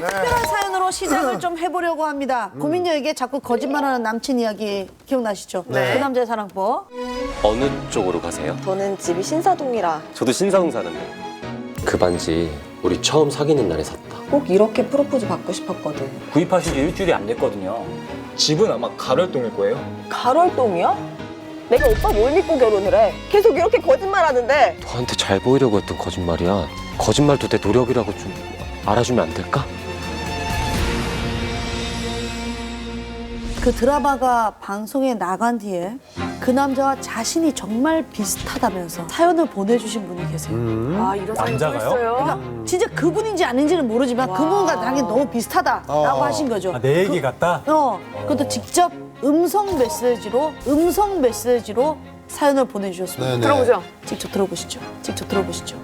특별한 사연으로 시작을 좀 해보려고 합니다. 고민녀에게 자꾸 거짓말하는 남친 이야기 기억나시죠? 네. 그 남자의 사랑법. 어느 쪽으로 가세요? 저는 집이 신사동이라 저도 신사동 사는데. 그 반지 우리 처음 사귀는 날에 샀다. 꼭 이렇게 프로포즈 받고 싶었거든. 구입하신 지 일주일이 안 됐거든요. 집은 아마 가럴동일 거예요. 가롤동이요? 내가 오빠 뭘 믿고 결혼을 해? 계속 이렇게 거짓말 하는데 너한테 잘 보이려고 했던 거짓말이야. 거짓말도 내 노력이라고 좀 알아주면 안 될까? 그 드라마가 방송에 나간 뒤에 그 남자와 자신이 정말 비슷하다면서 사연을 보내주신 분이 계세요. 아 이런 사람이 남자가요? 있어요? 그러니까 진짜 그분인지 아닌지는 모르지만 그분과 당연히 너무 비슷하다라고 어. 하신 거죠. 아, 내 얘기 같다? 어, 그것도 직접 음성 메시지로 음성 메시지로 사연을 보내주셨습니다. 네네. 들어보죠. 직접 들어보시죠. 직접 들어보시죠.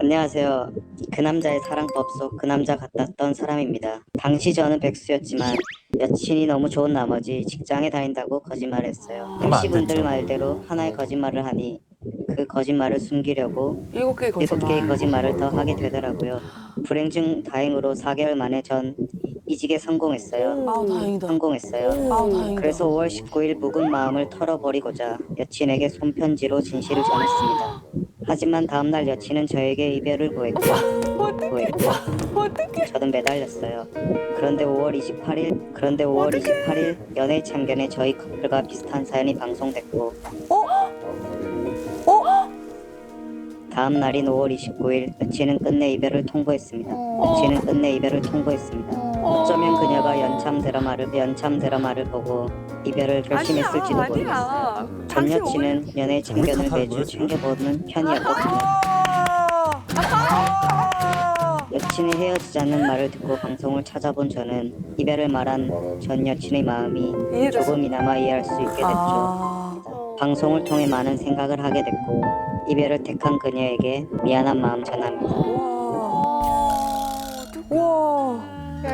안녕하세요. 그 남자의 사랑법 속 그 남자 같았던 사람입니다. 당시 저는 백수였지만 여친이 너무 좋은 나머지 직장에 다닌다고 거짓말했어요. 안 됐죠. 말대로 하나의 거짓말을 하니 그 거짓말을 숨기려고 일곱 개의 일곱 개의 거짓말. 거짓말을 더 하게 되더라고요. 불행 중 다행으로 4개월 만에 전 이직에 성공했어요. 아 다행이다. 성공했어요. 아 다행이다. 그래서 5월 19일 묵은 마음을 털어버리고자 여친에게 손편지로 진실을 전했습니다. 하지만 다음날 여친은 저에게 이별을 고했고, 고했고, 저는 매달렸어요. 그런데 5월 28일, 그런데 5월 28일 연애 참견에 저희 커플과 비슷한 사연이 방송됐고, 다음 날인 5월 29일 여친은 끝내 이별을 통보했습니다. 여친은 끝내 이별을 통보했습니다. 어쩌면 그녀가 연참 드라마를 연참 드라마를 보고 이별을 결심했을지도 모르겠어요. 전 여친은 연애 참견을 매주 챙겨보는 편이었거든요. 여친이 헤어지자는 말을 듣고 방송을 찾아본 저는 이별을 말한 전 여친의 마음이 이해됐어. 조금이나마 이해할 수 있게 됐죠. 아, 방송을 통해 많은 생각을 하게 됐고 이별을 택한 그녀에게 미안한 마음 전합니다. 와.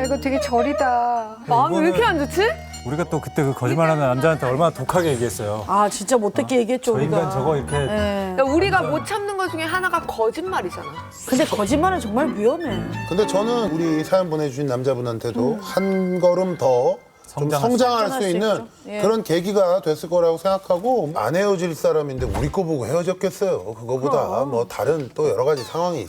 야 이거 되게 절이다. 마음이 왜 이렇게 안 좋지? 우리가 또 그때 그 거짓말하는 남자한테 얼마나 독하게 얘기했어요. 아 진짜 못됐게 얘기했죠 저 우리가. 인간 저거 이렇게 예. 우리가 못 참는 것 중에 하나가 거짓말이잖아. 근데 거짓말은 정말 위험해. 근데 저는 우리 사연 보내주신 남자분한테도 한 걸음 더좀 성장할 수 성장할 수 성장할 수 있는 있죠. 예. 그런 계기가 됐을 거라고 생각하고 안 헤어질 사람인데 우리 거 보고 헤어졌겠어요. 그거보다 뭐 다른 또 여러 가지 상황이